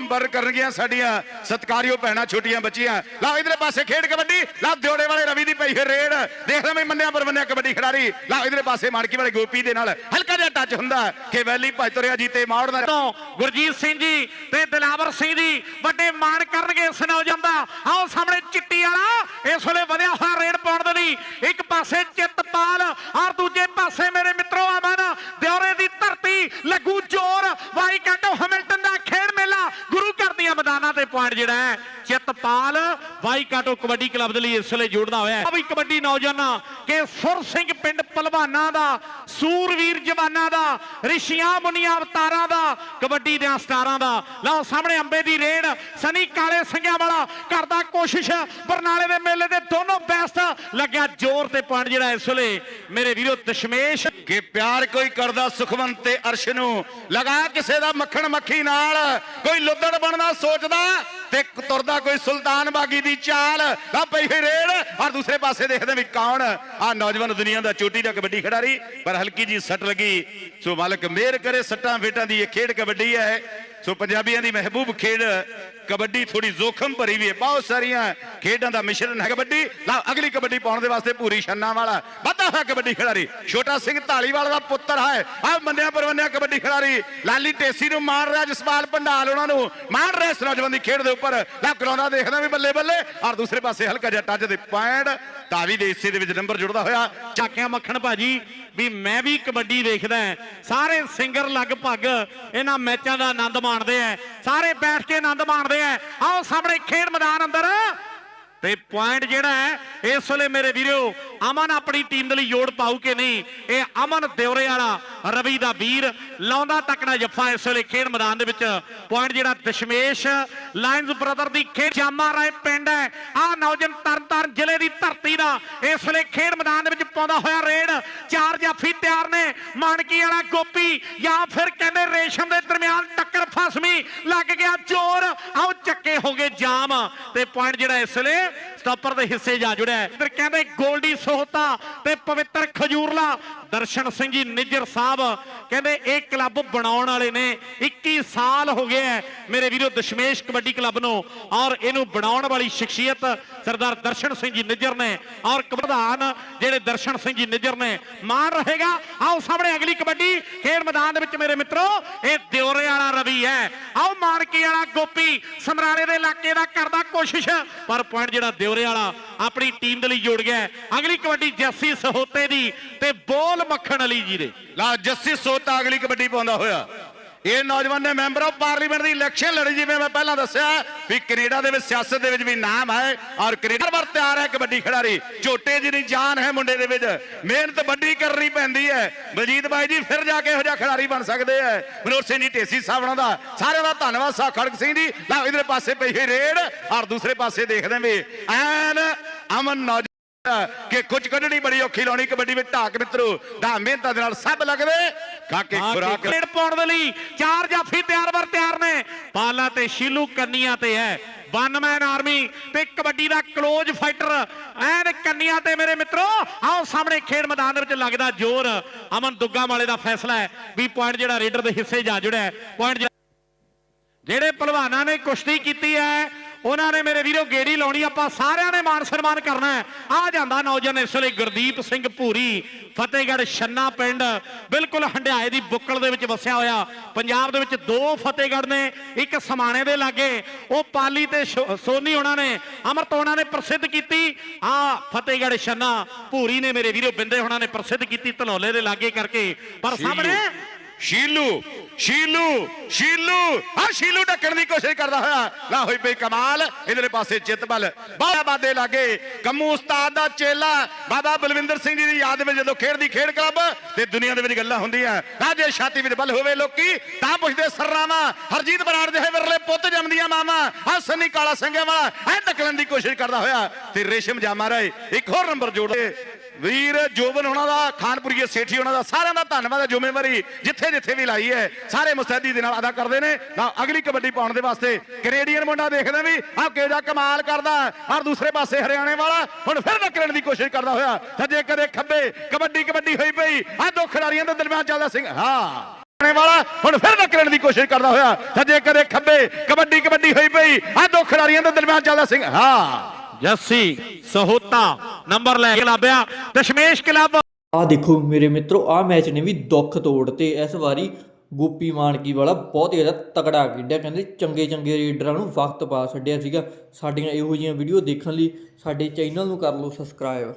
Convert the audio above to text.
ਸੰਪਰਕ ਕਰਨਗੀਆਂ ਸਾਡੀਆਂ। ਸਤਕਾਰਿਓ ਭੈਣਾਂ, ਛੋਟੀਆਂ ਬੱਚੀਆਂ। ਲਓ ਇਧਰੇ ਪਾਸੇ ਖੇਡ ਕਬੱਡੀ। ਲਓ ਦਿਓੜੇ ਵਾਲੇ ਰਵੀ ਦੀ ਪਈ ਹੈ ਰੇਡ। ਦੇਖਦਾ ਮੈਂ ਮੰਨਿਆ ਪਰ ਮੰਨਿਆ ਕਬੱਡੀ ਖਿਡਾਰੀ। ਲਓ ਇਧਰੇ ਪਾਸੇ ਮਾਰਕੀ ਵਾਲੇ ਗੋਪੀ ਦੇ ਨਾਲ ਹਲਕਾ ਜਿਹਾ ਟੱਚ ਹੁੰਦਾ ਕਿ ਵੈਲੀ ਭੱਜ ਤੁਰਿਆ ਜੀਤੇ ਮਾੜ ਦਾ ਤੋਂ ਗੁਰਜੀਤ ਸਿੰਘ ਜੀ ਤੇ ਦਿਲਾਵਰ ਸਿੰਘ ਜੀ ਵੱਡੇ ਮਾਣ ਕਰਨਗੇ ਇਸ ਨੌਜਵਾਨ ਦਾ। ਆਓ ਸਾਹਮਣੇ ਚਿੱਟੀ ਵਾਲਾ। ਇਸ ਵੇਲੇ ਵਧਿਆ ਹੋਇਆ ਰੇਡ ਪਾਉਣ ਦੇ ਲਈ। ਇੱਕ ਪਾਸੇ ਚਿੱਤਪਾਲ ਔਰ ਦੂਜੇ ਪਾਸੇ ਮੇਰੇ ਮਿੱਤਰੋ ਅਮਨ ਦਿਉਰੇ ਦੀ ਧਰਤੀ ਲੱਗੂ ਜ਼ੋਰ ਵਾਈ ਕਾਟੋ ਹੈਮਿਲਟਨ ਦਾ ਖੇਡ ਮੇਲਾ ਗੁਰੂ ਘਰ ਦੀਆਂ ਮੈਦਾਨਾਂ ਤੇ ਪੁਆਇੰਟ ਜਿਹੜਾ ਹੈ, ਚਿੱਤਪਾਲ ਵਾਈ ਕਬੱਡੀ ਕਲੱਬ ਦੇ ਲਈ ਇਸ ਵੇਲੇ ਜੋੜਦਾ ਹੋਇਆ ਹੈ। ਵੀ ਕਬੱਡੀ ਨੌਜਵਾਨਾਂ ਕਿ ਸੁਰ ਸਿੰਘ ਪਿੰਡ ਪਹਿਲਵਾਨਾਂ ਦਾ, ਸੂਰਵੀਰ ਜਵਾਨਾਂ ਦਾ, ਰਿਸ਼ੀਆਂ ਮੁਨੀਆਂ ਅਵਤਾਰਾਂ ਦਾ, ਕਬੱਡੀ ਦੇ ਸਟਾਰਾਂ ਦਾ ਲਓ ਸਾਹਮਣੇ ਅੰਬੇ ਦੀ ਰੇਡ, ਸਨੀ ਕਾਲੇ ਸਿੰਘਾਂ ਵਾਲਾ ਕਰਦਾ ਕੋਸ਼ਿਸ਼, ਬਰਨਾਲੇ ਦੇ ਮੇਲੇ ਦੇ ਦੋਨੋਂ ਲੱਗਿਆ ਜ਼ੋਰ ਤੇ ਪੁਆਇੰਟ ਜਿਹੜਾ ਇਸ ਵੇਲੇ ਮੇਰੇ ਵੀਰੋ ਦਸ਼ਮੇਸ਼। ਕਿ ਪਿਆਰ ਕੋਈ ਕਰਦਾ ਸੁਖਵੰਤ ਤੇ ਅਰਸ਼ ਨੂੰ। ਲਗਾ ਕਿਸੇ ਦਾ ਮੱਖਣ ਮੱਖੀ ਨਾਲ। ਕੋਈ ਲੁੱਦੜ ਬਣਨਾ ਸੋਚਦਾ ਤੇ ਤੁਰਦਾ ਕੋਈ ਸੁਲਤਾਨ ਬਾਗੀ ਦੀ ਚਾਲ। ਆ ਪਈ ਹੋਈ ਰੇਡ ਔਰ ਦੂਸਰੇ ਪਾਸੇ ਦੇਖਦੇ ਵੀ ਕੌਣ। ਆ ਨੌਜਵਾਨ ਦੁਨੀਆ ਦਾ ਚੋਟੀ ਦਾ ਕਬੱਡੀ ਖਿਡਾਰੀ। ਪਰ ਹਲਕੀ ਜੀ ਸੱਟ ਲੱਗੀ। ਸੋ ਮਾਲਕ ਮਿਹਰ ਕਰੇ ਸੱਟਾਂ ਫੇਟਾਂ ਦੀ ਇਹ ਖੇਡ ਕਬੱਡੀ ਹੈ। ਸੋ ਪੰਜਾਬੀਆਂ ਦੀ ਮਹਿਬੂਬ ਖੇਡ, ਕਬੱਡੀ ਥੋੜੀ ਜ਼ੋਖਮ ਭਰੀ ਵੀ ਹੈ। ਬਹੁਤ ਸਾਰੀਆਂ ਖੇਡਾਂ ਦਾ ਮਿਸ਼ਰਣ ਹੈ ਕਬੱਡੀ। ਲਓ, ਅਗਲੀ ਕਬੱਡੀ ਪਾਉਣ ਦੇ ਵਾਸਤੇ ਪੂਰੀ ਛੰਨਾ ਵਾਲਾ, ਵਾਧਾ ਹੋਇਆ ਕਬੱਡੀ ਖਿਡਾਰੀ। ਛੋਟਾ ਸਿੰਘ ਢਾਲੀਵਾਲ ਦਾ ਪੁੱਤਰ ਹੈ। ਆ ਮੰਨਿਆ ਪਰਵੰਨਿਆ ਕਬੱਡੀ ਖਿਡਾਰੀ। ਲਾਲੀ ਢੇਸੀ ਨੂੰ ਮਾਰ ਰਿਹਾ ਜਸਪਾਲ ਪੰਡਾਲ, ਉਹਨਾਂ ਨੂੰ ਮਾਰ ਰਿਹਾ ਇਸ ਨੌਜਵਾਨ ਦੀ ਖੇਡ ਦੇ ਉੱਪਰ। ਲਾ ਕਰਾਉਂਦਾ ਦੇਖਦਾ ਵੀ ਬੱਲੇ ਬੱਲੇ ਔਰ ਦੂਸਰੇ ਪਾਸੇ ਹਲਕਾ ਜਿਹਾ ਟੱਚ ਦੇ ਪੁਆਇੰਟ। ਤਾਵੀ ਦੇ ਹਿੱਸੇ ਦੇ ਵਿੱਚ ਨੰਬਰ ਜੁੜਦਾ ਹੋਇਆ। ਚਾਕਿਆ ਮੱਖਣ ਭਾਜੀ, ਵੀ ਮੈਂ ਵੀ ਕਬੱਡੀ ਦੇਖਦਾ ਸਾਰੇ ਸਿੰਗਰ ਲਗਭਗ ਇਹਨਾਂ ਮੈਚਾਂ ਦਾ ਆਨੰਦ ਮਾਣਦੇ ਆ ਸਾਰੇ ਬੈਠ ਕੇ ਆਨੰਦ ਮਾਣਦੇ ਆ ਆਓ ਸਾਹਮਣੇ ਖੇਡ ਮੈਦਾਨ ਅੰਦਰ। ਤੇ ਪੁਆਇੰਟ ਜਿਹੜਾ ਹੈ ਇਸ ਵੇਲੇ ਮੇਰੇ ਵੀਰੋ ਅਮਨ ਆਪਣੀ ਟੀਮ ਦੇ ਲਈ ਜੋੜ ਪਾਉ ਕਿ ਨਹੀਂ? ਇਹ ਅਮਨ ਦਿਉਰੇ ਵਾਲਾ, ਰਵੀ ਦਾ ਵੀਰ, ਲਾਉਂਦਾ ਤੱਕਣਾ ਜੱਫਾ ਇਸ ਵੇਲੇ ਖੇਡ ਮੈਦਾਨ ਦੇ ਵਿੱਚ। ਪੁਆਇੰਟ ਜਿਹੜਾ ਦਸ਼ਮੇਸ਼ ਲਾਇਨਜ਼ ਬ੍ਰਦਰ ਦੀ ਖੇਡ ਜਾਮਾ ਰਾਏ ਪਿੰਡ ਹੈ। ਆ ਨੌਜਵਾਨ ਤਰਨਤਾਰਨ ਜ਼ਿਲ੍ਹੇ ਦੀ ਧਰਤੀ ਦਾ ਇਸ ਵੇਲੇ ਖੇਡ ਮੈਦਾਨ ਦੇ ਵਿੱਚ ਪਾਉਂਦਾ ਹੋਇਆ ਰੇਡ। ਚਾਰ ਜਾਫੀ ਤਿਆਰ ਨੇ, ਮਾਨਕੀ ਵਾਲਾ ਗੋਪੀ, ਜਾਂ ਫਿਰ ਕਹਿੰਦੇ ਰੇਸ਼ਮ ਦੇ ਦਰਮਿਆਨ ਟੱਕਰ ਫਸਵੀਂ ਲੱਗ ਗਿਆ ਚੋਰ। ਆਓ ਚੱਕੇ ਹੋ ਗਏ ਜਾਮ। ਤੇ ਪੁਆਇੰਟ ਜਿਹੜਾ ਇਸ ਵੇਲੇ ਸਟਾਪਰ ਦੇ ਹਿੱਸੇ ਜਾ ਜੁੜਿਆ ਹੈ। ਕਹਿੰਦੇ ਗੋਲਡੀ ਸੋਹਤਾ ਤੇ ਪਵਿੱਤਰ ਖਜੂਰਲਾ ਦਰਸ਼ਨ ਸਿੰਘ ਜੀ ਨਿੱਜਰ ਸਾਹਿਬ ਕਹਿੰਦੇ ਇਹ ਕਲੱਬ ਬਣਾਉਣ ਵਾਲੇ ਨੇ 21 ਸਾਲ ਹੋ ਗਏ ਹੈ ਮੇਰੇ ਵੀਰੋ ਦਸ਼ਮੇਸ਼ ਕਬੱਡੀ ਕਲੱਬ ਨੂੰ ਔਰ ਇਹਨੂੰ ਬਣਾਉਣ ਵਾਲੀ ਸ਼ਖਸੀਅਤ ਸਰਦਾਰ ਦਰਸ਼ਨ ਸਿੰਘ ਜੀ ਨਿੱਜਰ ਨੇ ਔਰ ਪ੍ਰਧਾਨ ਜਿਹੜੇ ਦਰਸ਼ਨ ਸਿੰਘ ਜੀ ਨਿੱਜਰ ਨੇ ਮਾਨ ਰਹੇਗਾ। ਆਓ ਸਾਹਮਣੇ ਅਗਲੀ ਕਬੱਡੀ ਖੇਡ ਮੈਦਾਨ ਦੇ ਵਿੱਚ ਮੇਰੇ ਮਿੱਤਰੋ, ਇਹ ਦਿਉਰੇ ਵਾਲਾ ਰਵੀ ਹੈ। ਆਓ ਮਾਰਕੀ ਵਾਲਾ ਗੋਪੀ ਸਮਰਾਲੇ ਦੇ ਇਲਾਕੇ ਦਾ ਕਰਦਾ ਕੋਸ਼ਿਸ਼, ਪਰ ਪੁਆਇੰਟ ਜਿਹੜਾ ਦਿਉਰੇ ਵਾਲਾ ਆਪਣੀ ਟੀਮ ਦੇ ਲਈ ਜੋੜ ਗਿਆ ਅਗਲੀ ਕਬੱਡੀ ਜੱਸੀ ਸਹੋਤੇ ਦੀ ਤੇ ਬੋਲ ਮੱਖਣ ਅਲੀ ਜੀ ਦੇ। ਲਾ ਜੱਸੀ ਸੋਤਾ ਅਗਲੀ ਕਬੱਡੀ ਪਾਉਂਦਾ ਹੋਇਆ। ਇਹ ਨੌਜਵਾਨ ਨੇ ਮੈਂਬਰ ਆਫ ਪਾਰਲੀਮੈਂਟ ਦੀ ਇਲੈਕਸ਼ਨ ਲੜੀ ਜਿਵੇਂ ਮੈਂ ਪਹਿਲਾਂ ਦੱਸਿਆ ਵੀ ਕੈਨੇਡਾ ਦੇ ਵਿੱਚ ਸਿਆਸਤ ਦੇ ਵਿੱਚ ਵੀ ਨਾਮ ਹੈ ਔਰ ਕੈਨੇਡਾ ਵਰ ਤਿਆਰ ਹੈ ਕਬੱਡੀ ਖਿਡਾਰੀ। ਝੋਟੇ ਜਿਹੀ ਜਾਨ ਹੈ ਮੁੰਡੇ ਦੇ ਵਿੱਚ। ਮਿਹਨਤ ਵੱਡੀ ਕਰਨੀ ਪੈਂਦੀ ਹੈ। ਬਲਜੀਤ ਬਾਈ ਜੀ ਫਿਰ ਜਾ ਕੇ ਇਹੋ ਜਿਹਾ ਖਿਡਾਰੀ ਬਣ ਸਕਦੇ ਹੈ। ਮਨੋਰ ਸਿੰਘ ਜੀ, ਢੇਸੀ ਸਾਹਿਬਾਂ ਦਾ ਸਾਰਿਆਂ ਦਾ ਧੰਨਵਾਦ। ਸਾ ਖੜਕ ਸਿੰਘ ਜੀ, ਲਓ ਇਧਰ ਪਾਸੇ ਪਈ ਹੋਈ ਰੇਡ ਔਰ ਦੂਸਰੇ ਪਾਸੇ ਦੇਖਦੇ ਵੀ ਐਨ ਅਮਨ ਨੌਜਵਾਨ ਕਿ ਕੁਝ ਕੱਢਣੀ ਬੜੀ ਔਖੀ ਲਾਉਣੀ ਕਬੱਡੀ ਵਿੱਚ ਢਾਕ ਮਿੱਤਰੋ ਦਾ ਮਿਹਨਤਾਂ ਦੇ ਨਾਲ ਸਭ ਲੱਗਦੇ। ਕਾਕੇ ਖੁਰਾਕ ਖੇਡ ਪਾਉਣ ਦੇ ਲਈ ਚਾਰ ਜਾਫੀ ਤਿਆਰ ਵਰ ਤਿਆਰ ਨੇ। ਪਾਲਾ ਤੇ ਸ਼ੀਲੂ ਕੰਨੀਆਂ ਤੇ ਹੈ। ਵਨ ਮੈਨ ਆਰਮੀ ਤੇ ਕਬੱਡੀ ਦਾ ਕਲੋਜ਼ ਫਾਈਟਰ ਐਨ ਕੰਨੀਆਂ ਤੇ ਮੇਰੇ ਮਿੱਤਰੋ ਆਓ ਸਾਹਮਣੇ ਖੇਡ ਮੈਦਾਨ ਦੇ ਵਿੱਚ ਲੱਗਦਾ ਜ਼ੋਰ। ਅਮਨ ਦੁੱਗਾ ਵਾਲੇ ਦਾ ਫੈਸਲਾ ਹੈ ਵੀ ਪੁਆਇੰਟ ਜਿਹੜਾ ਰੇਡਰ ਦੇ ਹਿੱਸੇ ਜਾ ਜੁੜਿਆ ਪੁਆਇੰਟ ਜਿਹੜੇ ਪਹਿਲਵਾਨਾਂ ਨੇ ਕੁਸ਼ਤੀ ਕੀਤੀ ਹੈ ਉਹਨਾਂ ਨੇ ਮੇਰੇ ਵੀਰੋ ਗੇੜੀ ਲਾਉਣੀ ਆਪਾਂ ਸਾਰਿਆਂ ਨੇ ਮਾਨ ਸਨਮਾਨ ਕਰਨਾ ਆ ਜਾਂਦਾ ਨੌਜਵਾਨ ਇਸ ਵੇਲੇ ਗੁਰਦੀਪ ਸਿੰਘ ਭੂਰੀ ਫਤਿਹਗੜ੍ਹ ਛੰਨਾ ਪਿੰਡ। ਬਿਲਕੁਲ ਹੰਡਿਆਏ ਦੀ ਬੁੱਕਲ ਦੇ ਵਿੱਚ ਵਸਿਆ ਹੋਇਆ। ਪੰਜਾਬ ਦੇ ਵਿੱਚ ਦੋ ਫਤਿਹਗੜ੍ਹ ਨੇ ਇੱਕ ਸਮਾਣੇ ਦੇ ਲਾਗੇ। ਉਹ ਪਾਲੀ ਤੇ ਸੋਨੀ ਉਹਨਾਂ ਨੇ ਅਮਰਤ ਉਹਨਾਂ ਨੇ ਪ੍ਰਸਿੱਧ ਕੀਤੀ। ਆ ਫਤਿਹਗੜ੍ਹ ਛੰਨਾ ਭੂਰੀ ਨੇ ਮੇਰੇ ਵੀਰੋ ਬਿੰਦੇ ਉਹਨਾਂ ਨੇ ਪ੍ਰਸਿੱਧ ਕੀਤੀ ਧਨੌਲੇ ਦੇ ਲਾਗੇ ਕਰਕੇ। ਪਰ ਸਾਹਮਣੇ ਸ਼ੀਲੂ ਸ਼ੀਲੂ ਸ਼ੀਲੂ। ਆ ਸ਼ੀਲੂ ਢੱਕਣ ਦੀ ਕੋਸ਼ਿਸ਼ ਕਰਦਾ ਹੋਇਆ। ਲਾ ਹੋਈ ਪਈ ਕਮਾਲ ਇਧਰੇ ਪਾਸੇ ਚਿੱਤਬਲ ਬਾਬਾ ਬਾਦੇ ਲਾਗੇ। ਕੰਮੂ ਉਸਤਾਦ ਦਾ ਚੇਲਾ, ਬਾਬਾ ਬਲਵਿੰਦਰ ਸਿੰਘ ਜੀ ਦੀ ਯਾਦ ਵਿੱਚ ਜਦੋਂ ਖੇਡਦੀ ਖੇਡ ਕਲੱਬ ਤੇ ਦੁਨੀਆ ਦੇ ਵਿੱਚ ਗੱਲਾਂ ਹੁੰਦੀਆਂ। ਰਾਜੇ ਛਾਤੀ ਵਿੱਚ ਬਲ ਹੋਵੇ ਲੋਕੀ, ਤਾਂ ਪੁੱਛਦੇ ਸਰਰਾਵਾਂ ਹਰਜੀਤ ਬਰਾੜ ਜਿਹੇ ਵਿਰਲੇ ਪੁੱਤ ਜੰਮਦੀਆਂ ਮਾਵਾਂ। ਆ ਸੰਨੀ ਕਾਲਾ ਸੰਗਿਆ ਵਾਲਾ, ਐ ਢੱਕਣ ਦੀ ਕੋਸ਼ਿਸ਼ ਕਰਦਾ ਹੋਇਆ। ਤੇ ਰੇਸ਼ਮ ਜਾਮਾ ਰਾਏ ਇੱਕ ਹੋਰ ਨੰਬਰ ਜੋੜੇ ਵੀਰ ਜੋਬਨ ਉਹਨਾਂ ਦਾ, ਖਾਨਪੁਰੀਏ ਸੇਠੀ ਉਹਨਾਂ ਦਾ, ਸਾਰਿਆਂ ਦਾ ਧੰਨਵਾਦ ਹੈ ਜ਼ਿੰਮੇਵਾਰੀ ਜਿੱਥੇ ਜਿੱਥੇ ਵੀ ਲਾਈ ਹੈ। ਸਾਰੇ ਮੁਸਤੈਦੀ ਦੇ ਨਾਲ ਅਦਾ ਕਰਦੇ ਨੇ। ਨਾ, ਅਗਲੀ ਕਬੱਡੀ ਪਾਉਣ ਦੇ ਵਾਸਤੇ ਕੈਨੇਡੀਅਨ ਮੁੰਡਾ ਦੇਖਦੇ ਵੀ ਆ ਕਿਹੜਾ ਕਮਾਲ ਕਰਦਾ ਔਰ ਦੂਸਰੇ ਪਾਸੇ ਹਰਿਆਣੇ ਵਾਲਾ, ਹੁਣ ਫਿਰ ਨਕਲਣ ਦੀ ਕੋਸ਼ਿਸ਼ ਕਰਦਾ ਹੋਇਆ। ਸੱਜੇ ਕਦੇ ਖੱਬੇ ਕਬੱਡੀ ਕਬੱਡੀ ਹੋਈ ਪਈ। ਆ ਦੋ ਖਿਡਾਰੀਆਂ ਦੇ ਦਰਮਿਆਨ ਚੱਲਦਾ ਸਿੰਘ, ਹਾਂ। ਆਣੇ ਵਾਲਾ, ਹੁਣ ਫਿਰ ਨਕਲਣ ਦੀ ਕੋਸ਼ਿਸ਼ ਕਰਦਾ ਹੋਇਆ। ਸੱਜੇ ਕਦੇ ਖੱਬੇ ਕਬੱਡੀ ਕਬੱਡੀ ਹੋਈ ਪਈ। ਆ ਦੋ ਖਿਡਾਰੀਆਂ ਦੇ ਦਰਮਿਆਨ ਚੱਲਦਾ ਸਿੰਘ, ਹਾਂ। ਜੱਸੀ ਸਹੋਤਾ ਨੰਬਰ ਲੈ ਕੇ ਲੱਭਿਆ। ਦਸ਼ਮੇਸ਼ ਕਲੱਬ। ਆ ਦੇਖੋ ਮੇਰੇ ਮਿੱਤਰੋ ਆ ਮੈਚ ਨੇ ਵੀ ਦੁੱਖ ਤੋੜ ਤੇ ਇਸ ਵਾਰੀ ਗੋਪੀ ਮਾਨਕੀ ਵਾਲਾ ਬਹੁਤ ਜ਼ਿਆਦਾ ਤਕੜਾ ਖੇਡਿਆ। ਕਹਿੰਦੇ ਚੰਗੇ ਚੰਗੇ ਰੀਡਰਾਂ ਨੂੰ ਵਕਤ ਪਾ ਛੱਡਿਆ ਸੀਗਾ। ਸਾਡੀਆਂ ਇਹੋ ਜਿਹੀਆਂ ਵੀਡੀਓ ਦੇਖਣ ਲਈ ਸਾਡੇ ਚੈਨਲ ਨੂੰ ਕਰ ਲਓ ਸਬਸਕ੍ਰਾਈਬ